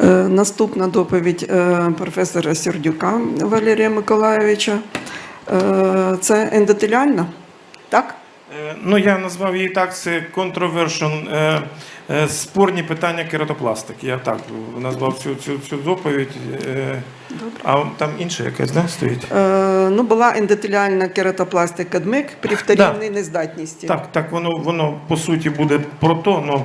Е, Наступна доповідь е, професора Сердюка Валерія Миколайовича. Е, Це ендотеліальна, так? Ну, я назвав її так, це е, спорні питання кератопластики. Я так назвав цю, цю, цю доповідь. Е, а там інше якесь, да, стоїть? Е, Ну, була ендотеліальна кератопластика ДМИК при вторинній нездатності. Так, так, воно, воно по суті буде про то, але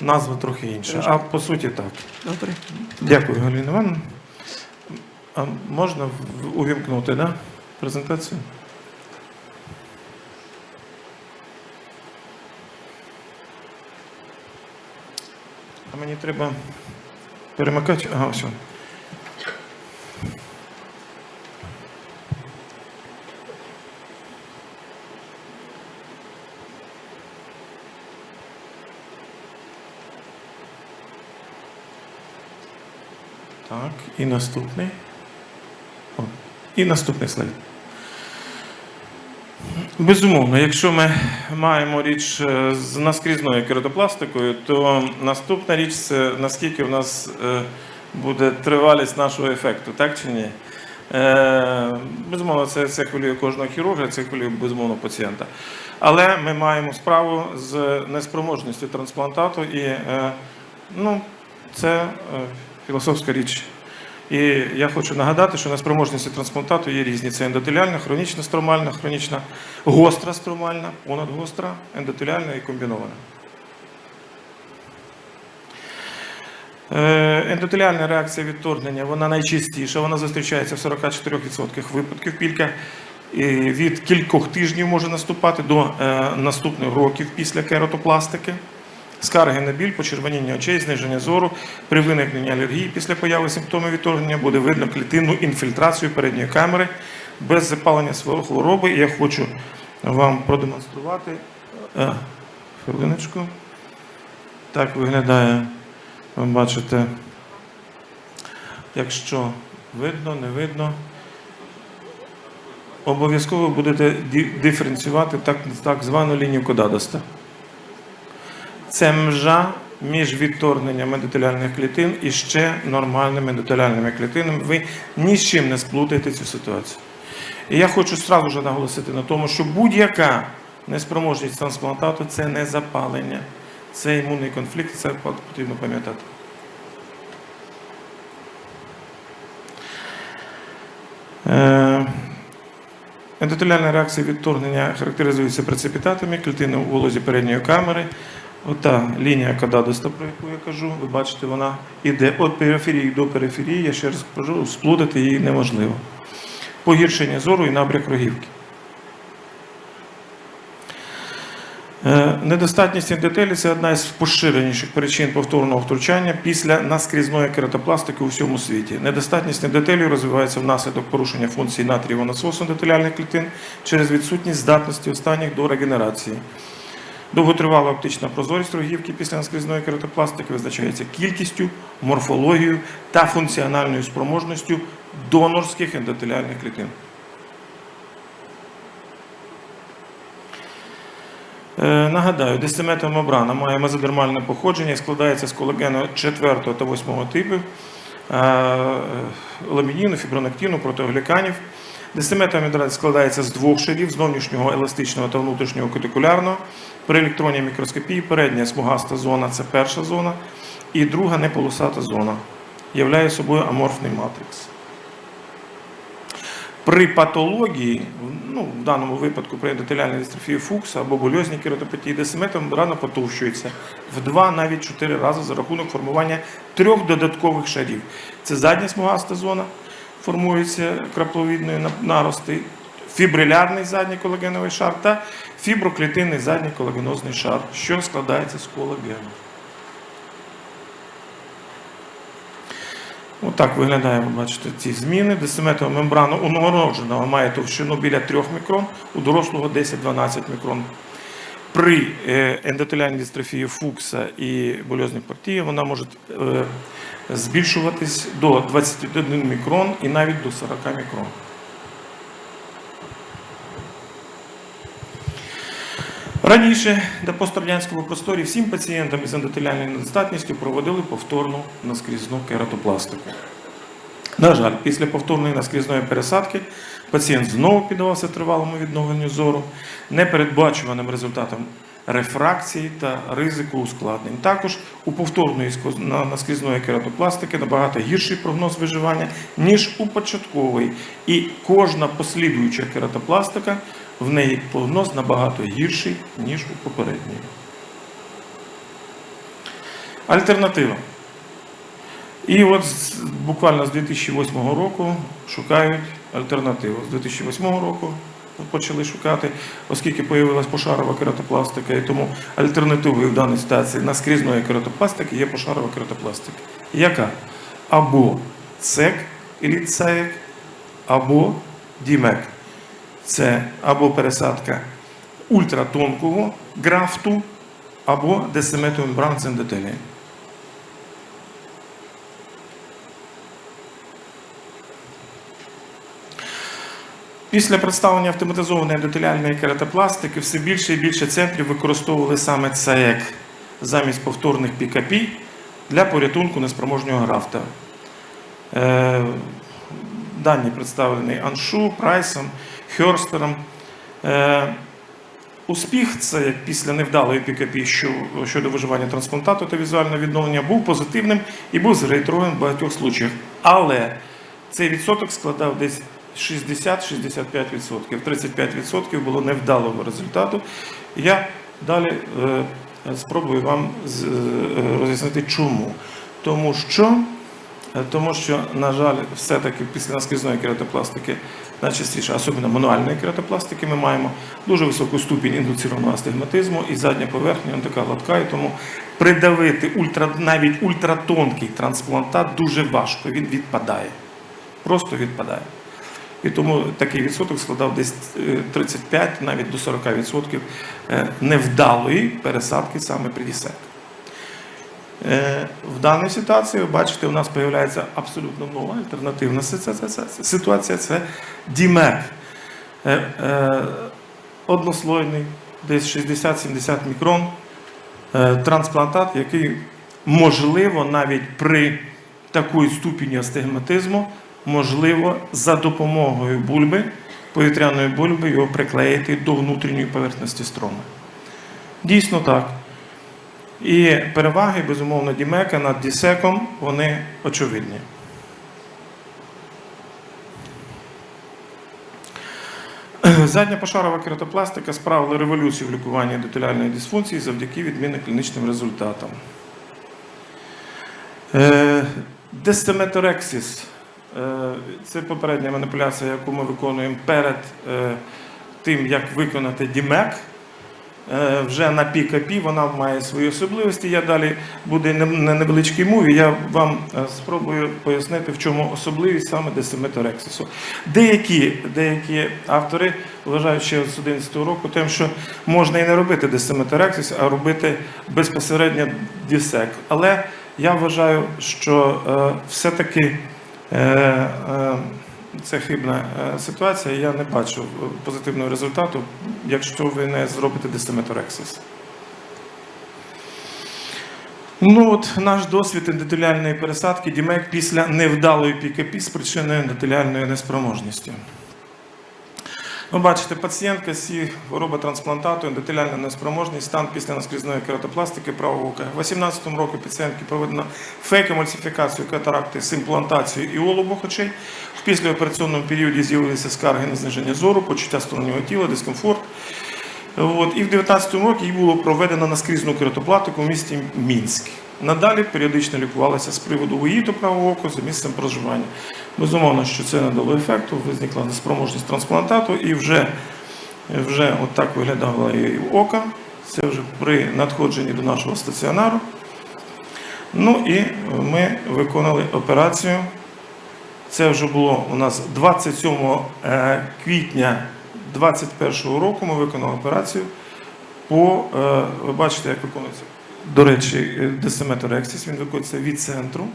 назва трохи інша. А по суті так. Добре. Дякую, Галина Івановна. А можна увімкнути, да? презентацію? А мені треба перемикати. Ага, все. Так, і наступний. О, і наступний слайд. Безумовно, якщо ми маємо річ е, з наскрізною кератопластикою, то наступна річ це наскільки в нас е, буде тривалість нашого ефекту, так чи ні? Е, Безумовно, це, це хвилює кожного хірурга, це хвилює безумовно пацієнта. Але ми маємо справу з неспроможністю трансплантату, і ну, це філософська річ. І я хочу нагадати, що неспроможності трансплантату є різні. Це ендотеліальна, хронічна стромальна, хронічна, гостра стромальна, понадгостра, ендотеліальна і комбінована. Е, Ендотеліальна реакція відторгнення вона найчастіша, вона зустрічається в 44% випадків. Пілька від кількох тижнів може наступати до е, наступних років після кератопластики. Скарги на біль, почервоніння очей, зниження зору. При виникненні алергії після появи симптомів відторгнення буде видно клітинну інфільтрацію передньої камери без запалення хвороби. Я хочу вам продемонструвати. Е, Хвилиночку. Так виглядає, ви бачите, якщо видно, не видно. Обов'язково будете диференціювати так, так звану лінію Кодадоста. Це межа між відторгненням ендотеліальних клітин і ще нормальними ендотеліальними клітинами. Ви ні з чим не сплутаєте цю ситуацію. І я хочу сразу же наголосити на тому, що будь-яка неспроможність трансплантату це не запалення, це імунний конфлікт, це потрібно пам'ятати. Е, Ендотеліальна реакція відторгнення характеризується прецепітатами, клітини у волозі передньої камери. Ота лінія кададоста, про яку я кажу, ви бачите, вона йде від периферії до периферії. Я ще раз кажу, сплутати її неможливо. Погіршення зору і набряк рогівки. Е, Недостатність ендотелі це одна із поширеніших причин повторного втручання після наскрізної кератопластики у всьому світі. Недостатність ендотелію розвивається внаслідок порушення функції натрієвого насосу ендотеліальних клітин через відсутність здатності останніх до регенерації. Довготривала оптична прозорість рогівки після наскрізної кератопластики визначається кількістю, морфологією та функціональною спроможністю донорських ендотеліальних клітин. Е, Нагадаю, десиметомембрана має мезодермальне походження і складається з колагену 4 та 8 типів, е, ламініну, фібронектину, протеогліканів. Десиметомембрана складається з двох шарів зовнішнього еластичного та внутрішнього кутикулярного. При електронній мікроскопії передня смугаста зона це перша зона, і друга неполосата зона. Являє собою аморфний матрикс. При патології, ну, в даному випадку при ендотеліальній дистрофії Фукса або бульозній кератопатії десиметом рано потовщується в два, навіть чотири рази за рахунок формування трьох додаткових шарів. Це задня смугаста зона, формується крапловідної нарости, фібрилярний задній колагеновий шар та фіброклітинний задній колагенозний шар, що складається з колагену. Отак виглядає, ви бачите, ці зміни. Десиметова мембрана у новородженого має товщину біля 3 мікрон, у дорослого 10-12 мікрон. При е, ендотеліальній дистрофії Фукса і больозній партії вона може е, збільшуватись до 21 мікрон і навіть до 40 мікрон. Раніше на пострадянському просторі всім пацієнтам із ендотеліальною недостатністю проводили повторну наскрізну кератопластику. На жаль, після повторної наскрізної пересадки пацієнт знову піддавався тривалому відновленню зору, непередбачуваним результатом рефракції та ризику ускладнень. Також у повторної наскрізної кератопластики набагато гірший прогноз виживання, ніж у початкової. І кожна послідуюча кератопластика в неї прогноз набагато гірший, ніж у попередньої. Альтернатива. І от буквально з 2008 року шукають альтернативу. З 2008 року почали шукати, оскільки появилась пошарова кератопластика, і тому альтернативою в даній ситуації наскрізної кератопластики є пошарова кератопластика. Яка? Або цек, і цек, або дімек. Це або пересадка ультратонкого графту, або десиметомембран цендотелії. Після представлення автоматизованої ендотеліальної кератопластики все більше і більше центрів використовували саме ЦЕК замість повторних пікапі для порятунку неспроможнього графта. Дані представлені Аншу, Прайсом, Хьорстером. Е, Успіх це як після невдалої пікапі щодо виживання трансплантату та візуального відновлення був позитивним і був зареєстрований в багатьох случаях. Але цей відсоток складав десь 60-65%. 35% було невдалого результату. Я далі е, спробую вам е, роз'яснити, чому. Тому що Тому що, на жаль, все-таки після наскрізної кератопластики, найчастіше, особливо мануальної кератопластики, ми маємо дуже високу ступінь індуцірованого астигматизму і задня поверхня вона така гладка, і тому придавити ультра, навіть ультратонкий трансплантат дуже важко, він відпадає. Просто відпадає. І тому такий відсоток складав десь е, 35, навіть до 40% е, невдалої пересадки саме при дісек. Е, В даній ситуації, ви бачите, у нас з'являється абсолютно нова альтернативна ситуація. Це дімек. Е, е, Однослойний, десь 60-70 мікрон. Трансплантат, який можливо навіть при такій ступені астигматизму, можливо, за допомогою бульби, повітряної бульби, його приклеїти до внутрішньої поверхності строми. Дійсно так. І переваги, безумовно, Дімека над Дісеком, вони очевидні. Задня пошарова кератопластика справила революцію в лікуванні ендотеліальної дисфункції завдяки відмінним клінічним результатам. Е, Дестеметорексіс е, це попередня маніпуляція, яку ми виконуємо перед е, тим, як виконати Дімек. Е, вже на пікапі, вона має свої особливості. Я далі буде на невеличкій мові. Я вам е, спробую пояснити, в чому особливість саме десиметорексису. Деякі, деякі автори вважають ще з 11 року, тим, що можна і не робити десиметорексис, а робити безпосередньо дісек. Але я вважаю, що е, все-таки. Е, е, це хибна е, ситуація. Я не бачу е, позитивного результату, якщо ви не зробите дестеметорексис. Ну от наш досвід ендотеліальної пересадки Дімек після невдалої пікапі з причиною ендотеліальної неспроможності. Ви бачите, пацієнтка з хвороби трансплантату, ендотеліальна неспроможність, стан після наскрізної кератопластики правого ока. У 2018 році пацієнтки проведено фейкомульсифікацію катаракти з імплантацією і обох очей. В післяопераційному періоді з'явилися скарги на зниження зору, почуття стороннього тіла, дискомфорт. От, і в 2019 році їй було проведено наскрізну кератопластику в місті Мінськ. Надалі періодично лікувалася з приводу виїду правого ока за місцем проживання. Безумовно, що це не дало ефекту, виникла неспроможність трансплантату, і вже, вже отак виглядало її око. Це вже при надходженні до нашого стаціонару. Ну і ми виконали операцію. Це вже було у нас 27 е, квітня 2021 року. Ми виконали операцію по, е, ви бачите, як виконується. До речі, десиметорексіс, він виконується від центру.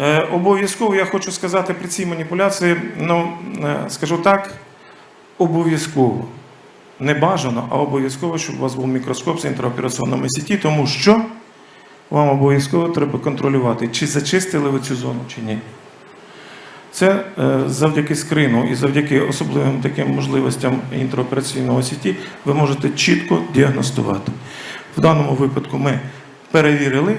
Е, Обов'язково я хочу сказати при цій маніпуляції, ну, е, скажу так, обов'язково не бажано, а обов'язково, щоб у вас був мікроскоп з інтраопераційними сіті, тому що вам обов'язково треба контролювати, чи зачистили ви цю зону, чи ні. Це е, завдяки скрину і завдяки особливим таким можливостям інтраопераційного сіті ви можете чітко діагностувати. В даному випадку ми перевірили,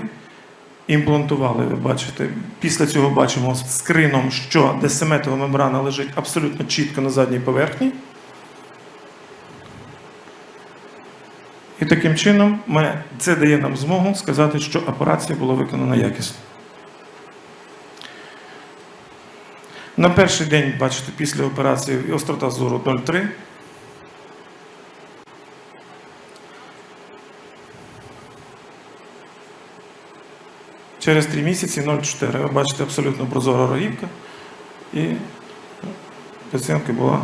імплантували, ви бачите. Після цього бачимо скрином, що десиметова мембрана лежить абсолютно чітко на задній поверхні. І таким чином ми, це дає нам змогу сказати, що операція була виконана якісно. На перший день, бачите, після операції острота зору 0,3. Через 3 місяці 0,4. Ви бачите абсолютно прозора рогівка. І пацієнтка була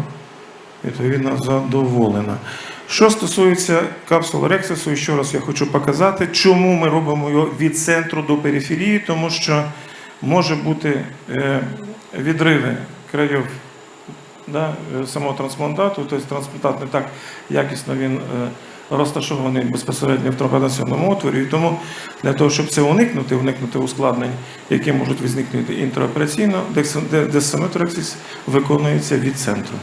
відповідно задоволена. Що стосується капсули рексису, ще раз я хочу показати, чому ми робимо його від центру до периферії, тому що може бути е, відриви країв да, е, самого трансплантату, тобто трансплантат не так якісно він е, розташований безпосередньо в трансплантаційному отворі. І тому для того, щоб це уникнути, уникнути ускладнень, які можуть визникнути інтраопераційно, дексаметрексис виконується від центру.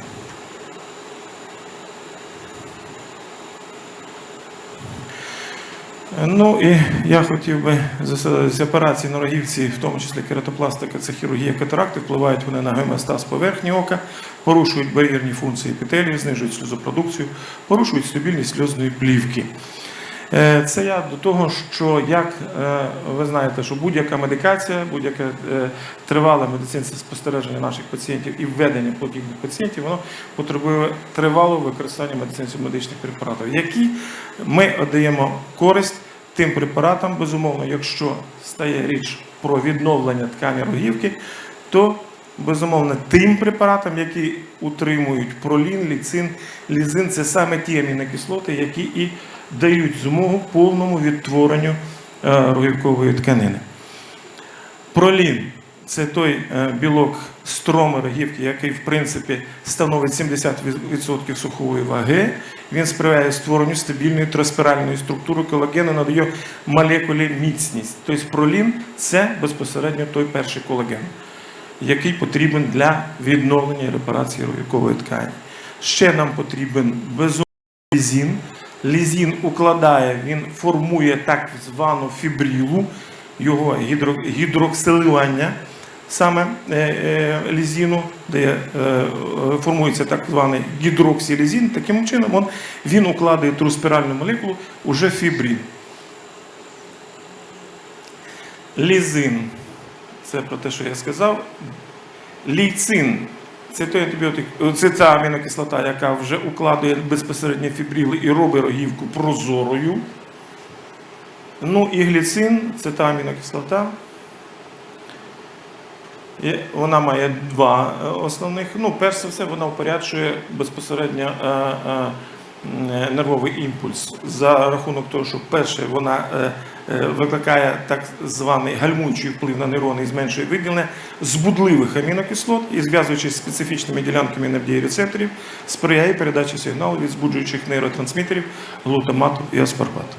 Ну і я хотів би з- операції на рогівці, в тому числі кератопластика, це хірургія катаракти, впливають вони на гемостаз поверхні ока, порушують бар'єрні функції епітелію, знижують сльозопродукцію, порушують стабільність сльозної плівки. Е, Це я до того, що як е, ви знаєте, що будь-яка медикація, будь-яке е, тривале медицинське спостереження наших пацієнтів і введення подібних пацієнтів, воно потребує тривалого використання медицинсько-медичних препаратів, які ми отдаємо користь тим препаратам, безумовно, якщо стає річ про відновлення ткані рогівки, то безумовно тим препаратам, які утримують пролін, ліцин, лізин, це саме ті амінокислоти, які і дають змогу повному відтворенню е, рогівкової тканини. Пролін це той е, білок строми рогівки, який в принципі становить 70% сухової ваги. Він сприяє створенню стабільної транспіральної структури колагену, надає молекулі міцність. Тобто пролін це безпосередньо той перший колаген, який потрібен для відновлення і репарації рогівкової ткані. Ще нам потрібен безумовно лізін. Лізін укладає, він формує так звану фібрилу, його гідро, гідроксилювання саме е, е, лізіну, де е, формується так званий гідроксилізін. Таким чином він, укладає ту спіральну молекулу уже фібрин. Лізин це про те, що я сказав. Лійцин це той антибіотик, це та амінокислота, яка вже укладує безпосередньо фібрили і робить рогівку прозорою. Ну і гліцин це та амінокислота. Вона має два е, основних. Ну, перш за все, вона упоряджує безпосередньо е, е, нервовий імпульс за рахунок того, що перше вона викликає так званий гальмуючий вплив на нейрони і зменшує виділення збудливих амінокислот і зв'язуючись з специфічними ділянками NMDA рецепторів, сприяє передачі сигналу від збуджуючих нейротрансмітерів глутамату і аспарбату.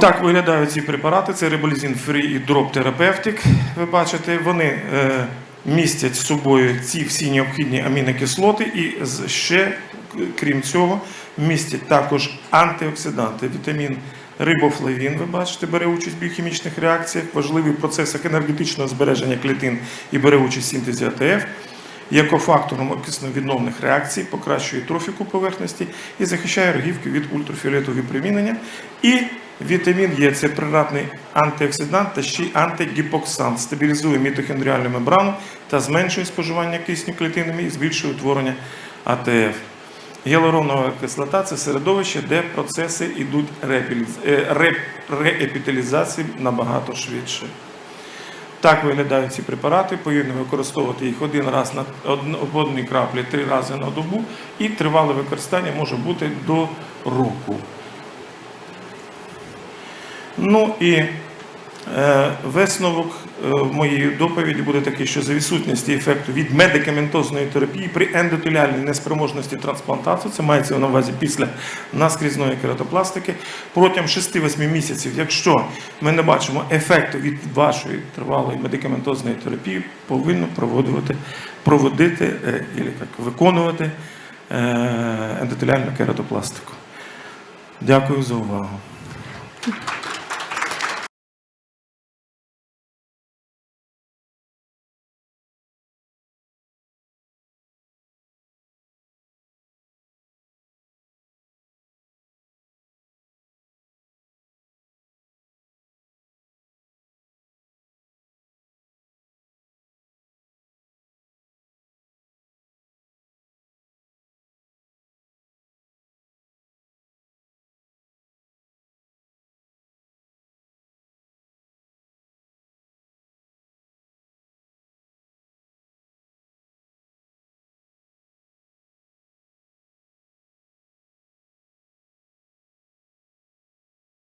Отак виглядають ці препарати. Це риболізін Free і Drop Therapeutic. Ви бачите, вони е, містять з собою ці всі необхідні амінокислоти і ще, крім цього, містять також антиоксиданти, вітамін рибофлавін, ви бачите, бере участь в біохімічних реакціях, важливий в процесах енергетичного збереження клітин і бере участь в синтезі АТФ. Є кофактором окисно-відновних реакцій, покращує трофіку поверхності і захищає рогівки від ультрафіолетового випромінення. І вітамін Е це природний антиоксидант та ще й антигіпоксант, стабілізує мітохондріальну мембрану та зменшує споживання кисню клітинами і збільшує утворення АТФ. Гіалуронова кислота це середовище, де процеси йдуть е, реепіталізації набагато швидше. Так виглядають ці препарати, повинні використовувати їх один раз на одній краплі три рази на добу, і тривале використання може бути до року. Ну і Е, Висновок моєї доповіді буде такий, що за відсутності ефекту від медикаментозної терапії при ендотеліальній неспроможності трансплантації, це мається на увазі після наскрізної кератопластики, протягом 6-8 місяців, якщо ми не бачимо ефекту від вашої тривалої медикаментозної терапії, повинно проводити, проводити е, і як, виконувати е, ендотеліальну кератопластику. Дякую за увагу.